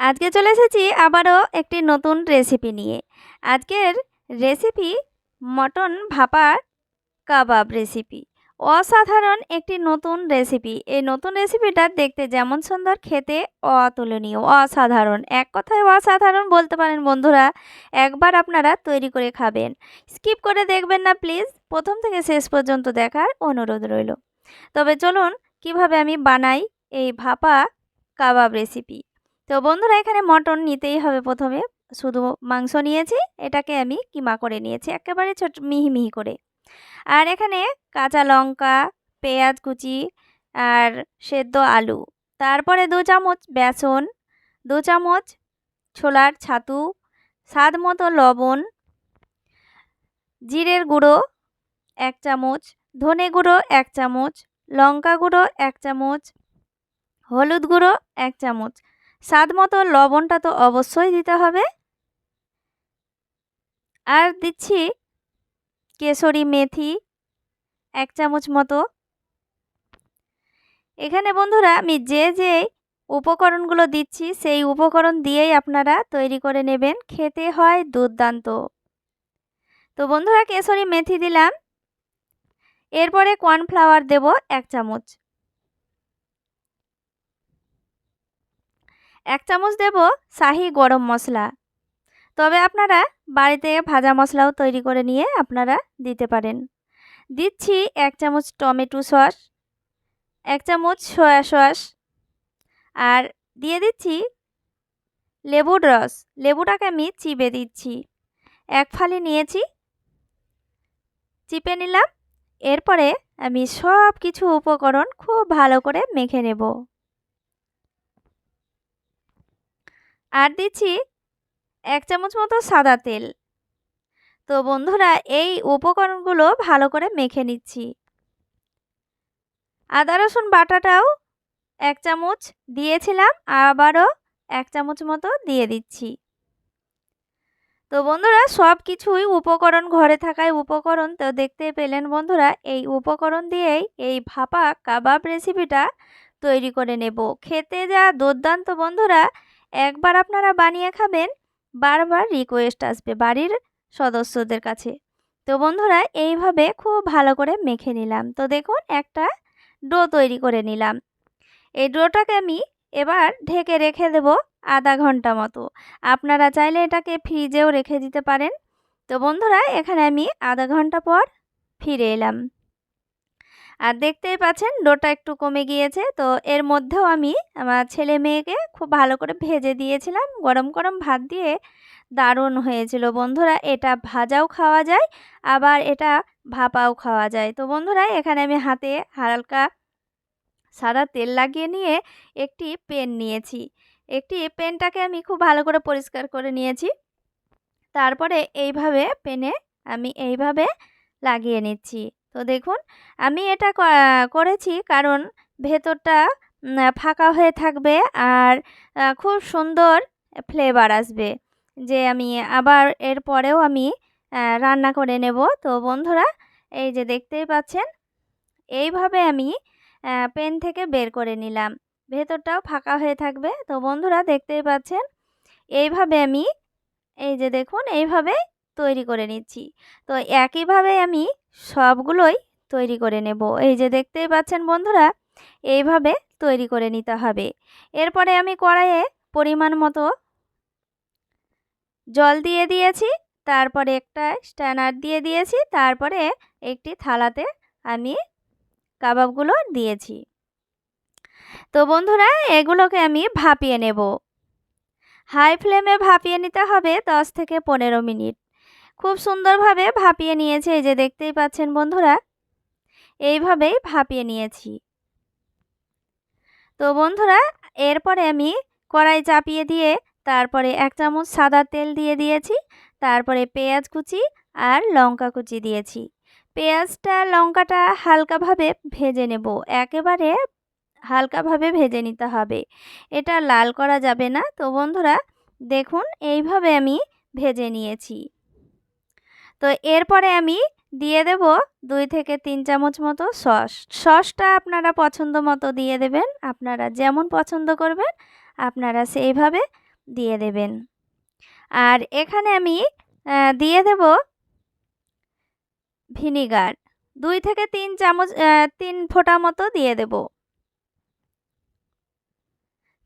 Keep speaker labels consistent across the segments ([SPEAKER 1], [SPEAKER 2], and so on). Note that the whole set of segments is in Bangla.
[SPEAKER 1] আজকে চলে এসেছি আবারও একটি নতুন রেসিপি নিয়ে। আজকের রেসিপি মটন ভাপার কাবাব রেসিপি অসাধারণ একটি নতুন রেসিপি এই নতুন রেসিপিটা দেখতে যেমন সুন্দর, খেতে অতুলনীয়, অসাধারণ। এক কথায় অসাধারণ বলতে পারেন বন্ধুরা, একবার আপনারা তৈরি করে খাবেন। স্কিপ করে দেখবেন না, প্লিজ। প্রথম থেকে শেষ পর্যন্ত দেখার অনুরোধ রইল। তবে চলুন, কীভাবে আমি বানাই এই ভাপা কাবাব রেসিপি তো বন্ধুরা এখানে মটন নিতেই হবে প্রথমে। শুধু মাংস নিয়েছি, এটাকে আমি কিমা করে নিয়েছি, একেবারে ছোট মিহি মিহি করে। আর এখানে কাঁচা লঙ্কা, পেঁয়াজ কুচি আর সেদ্ধ আলু। তারপরে দু চামচ বেসন, দু চামচ ছোলার ছাতু, স্বাদ মতো লবণ, জিরের গুঁড়ো এক চামচ, ধনে গুঁড়ো এক চামচ, লঙ্কা গুঁড়ো এক চামচ, হলুদ গুঁড়ো এক চামচ। স্বাদ মতো লবণটা তো অবশ্যই দিতে হবে। আর দিচ্ছি কেশরি মেথি এক চামচ মতো। এখানে বন্ধুরা আমি যে যে উপকরণগুলো দিচ্ছি, সেই উপকরণ দিয়েই আপনারা তৈরি করে নেবেন। খেতে হয় দুর্দান্ত। তো বন্ধুরা, কেশরি মেথি দিলাম। এরপরে কর্নফ্লাওয়ার দেব এক চামচ। এক চামচ দেব শাহি গরম মশলা। তবে আপনারা বাড়িতে ভাজা মশলাও তৈরি করে নিয়ে আপনারা দিতে পারেন। দিচ্ছি এক চামচ টমেটো সস, এক চামচ সয়া সস, আর দিয়ে দিচ্ছি লেবুর রস। লেবুটাকে আমি চিপে দিচ্ছি। এক ফালি নিয়েছি, চিপে নিলাম। এরপরে আমি সব কিছু উপকরণ খুব ভালো করে মেখে নেব। আর দিচ্ছি এক চামচ মতো সাদা তেল। তো বন্ধুরা, এই উপকরণগুলো ভালো করে মেখে নিচ্ছি। আদা, রসুন বাটাটাও এক চামচ দিয়েছিলাম, আবারও এক চামচ মতো দিয়ে দিচ্ছি। তো বন্ধুরা, সব কিছুই উপকরণ, ঘরে থাকায় উপকরণ। তো দেখতে পেলেন বন্ধুরা, এই উপকরণ দিয়েই এই ভাপা কাবাব রেসিপিটা তৈরি করে নেব। খেতে যা দুর্দান্ত বন্ধুরা একবার আপনারা বানিয়ে খাবেন, বারবার রিকোয়েস্ট আসবে বাড়ির সদস্যদের কাছে। তো বন্ধুরা, এইভাবে খুব ভালো করে মেখে নিলাম। তো দেখুন, একটা ডো তৈরি করে নিলাম। এই ডোটাকে আমি এবার ঢেকে রেখে দেব আধা ঘণ্টা মতো। আপনারা চাইলে এটাকে ফ্রিজেও রেখে দিতে পারেন। তো বন্ধুরা, এখানে আমি আধা ঘণ্টা পর ফিরে এলাম। আর দেখতেই পাচ্ছেন ডোটা একটু কমে গিয়েছে। তো এর মধ্যেও আমি আমার ছেলে মেয়েকে খুব ভালো করে ভেজে দিয়েছিলাম। গরম গরম ভাত দিয়ে দারুণ হয়েছিল। বন্ধুরা, এটা ভাজাও খাওয়া যায়, আবার এটা ভাপাও খাওয়া যায়। তো বন্ধুরা, এখানে আমি হাতে হালকা সাদা তেল লাগিয়ে নিয়ে একটি পেন নিয়েছি। একটি পেনটাকে আমি খুব ভালো করে পরিষ্কার করে নিয়েছি। তারপরে এইভাবে পেনে আমি এইভাবে লাগিয়ে নিচ্ছি। তো দেখুন, আমি এটা করেছি কারণ ভেতরটা ফাঁকা হয়ে থাকবে আর খুব সুন্দর ফ্লেভার আসবে যে আমি আবার এর পরেও আমি রান্না করে নেব। তো বন্ধুরা, এই যে দেখতেই পাচ্ছেন, এইভাবে আমি পেন থেকে বের করে নিলাম। ভেতরটাও ফাঁকা হয়ে থাকবে। তো বন্ধুরা, দেখতেই পাচ্ছেন, এইভাবে আমি, এই যে দেখুন, এইভাবে তৈরি করে নিচ্ছি। তো একইভাবে আমি সবগুলোই তৈরি করে নেব। এই যে দেখতেই পাচ্ছেন বন্ধুরা, এইভাবে তৈরি করে নিতে হবে। এরপরে আমি কড়াইয়ে পরিমাণ মতো জল দিয়ে দিয়েছি, তারপরে একটা স্ট্যানার দিয়ে দিয়েছি, তারপরে একটি থালাতে আমি কাবাবগুলো দিয়েছি। তো বন্ধুরা, এগুলোকে আমি ভাপিয়ে নেব। হাই ফ্লেমে ভাপিয়ে নিতে হবে দশ থেকে পনেরো মিনিট। খুব সুন্দরভাবে ভাপিয়ে নিয়েছে এই যে দেখতেই পাচ্ছেন বন্ধুরা। এইভাবেই ভাপিয়ে নিয়েছি। তো বন্ধুরা, এরপরে আমি কড়াই চাপিয়ে দিয়ে তারপরে এক চামচ সাদা তেল দিয়ে দিয়েছি, তারপরে পেঁয়াজ কুচি আর লঙ্কা কুচি দিয়েছি। পেঁয়াজটা, লঙ্কাটা হালকাভাবে ভেজে নেব। একেবারে হালকাভাবে ভেজে নিতে হবে। এটা লাল করা যাবে না। তো বন্ধুরা, দেখুন, এইভাবে আমি ভেজে নিয়েছি। তো এরপরে আমি দিয়ে দেব দুই থেকে তিন চামচ মতো সস। সসটা আপনারা পছন্দ মতো দিয়ে দেবেন, আপনারা যেমন পছন্দ করবেন, আপনারা সেইভাবে দিয়ে দেবেন। আর এখানে আমি দিয়ে দেব ভিনিগার। দুই থেকে তিন চামচ তিন ফোঁটা মতো দিয়ে দেব।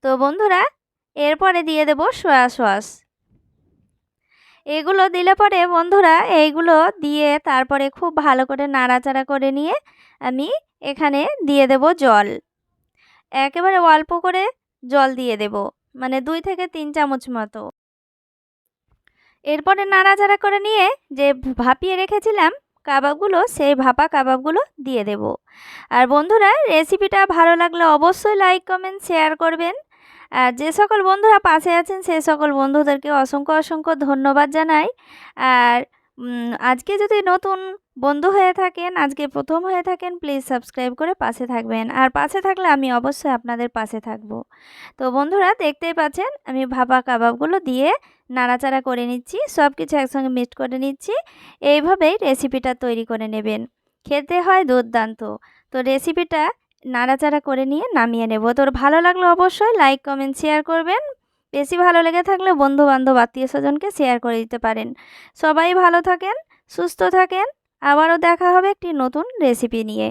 [SPEAKER 1] তো বন্ধুরা, এরপরে দিয়ে দেব সয়া সস। এগুলো দিলে পরে বন্ধুরা এইগুলো দিয়ে তারপরে খুব ভালো করে নাড়াচাড়া করে নিয়ে আমি এখানে দিয়ে দেব জল। একেবারে অল্প করে জল দিয়ে দেব মানে দুই থেকে তিন চামচ মতো। এরপরে নাড়াচাড়া করে নিয়ে যে ভাপিয়ে রেখেছিলাম কাবাবগুলো, সেই ভাপা কাবাবগুলো দিয়ে দেব। আর বন্ধুরা, রেসিপিটা ভালো লাগলে অবশ্যই লাইক, কমেন্ট, শেয়ার করবেন। যে সকল বন্ধুরা পাশে আছেন সেই সকল বন্ধুদেরকে অসংখ্য অসংখ্য ধন্যবাদ জানাই। আর আজকে যদি নতুন বন্ধু হয়ে থাকেন, আজকে প্রথম হয়ে থাকেন প্লিজ সাবস্ক্রাইব করে পাশে থাকবেন। আর পাশে থাকলে আমি অবশ্যই আপনাদের পাশে থাকব। তো বন্ধুরা, দেখতেই পাচ্ছেন, আমি ভাপা কাবাবগুলো দিয়ে নাড়াচাড়া করে নিচ্ছি সব কিছু একসঙ্গে মিক্সড করে নিচ্ছি। এইভাবেই রেসিপিটা তৈরি করে নেবেন। খেতে হয় দুর্দান্ত। তো রেসিপিটা নাড়াচাড়া করে নিয়ে নামিয়ে নেব। তোর ভালো লাগলে অবশ্যই লাইক কমেন্ট শেয়ার করবেন। বেশি ভালো লেগে থাকলে বন্ধু বান্ধব আত্মীয় স্বজনকে শেয়ার করে দিতে পারেন। সবাই ভালো থাকেন, সুস্থ থাকেন। আবারও দেখা হবে একটি নতুন রেসিপি নিয়ে।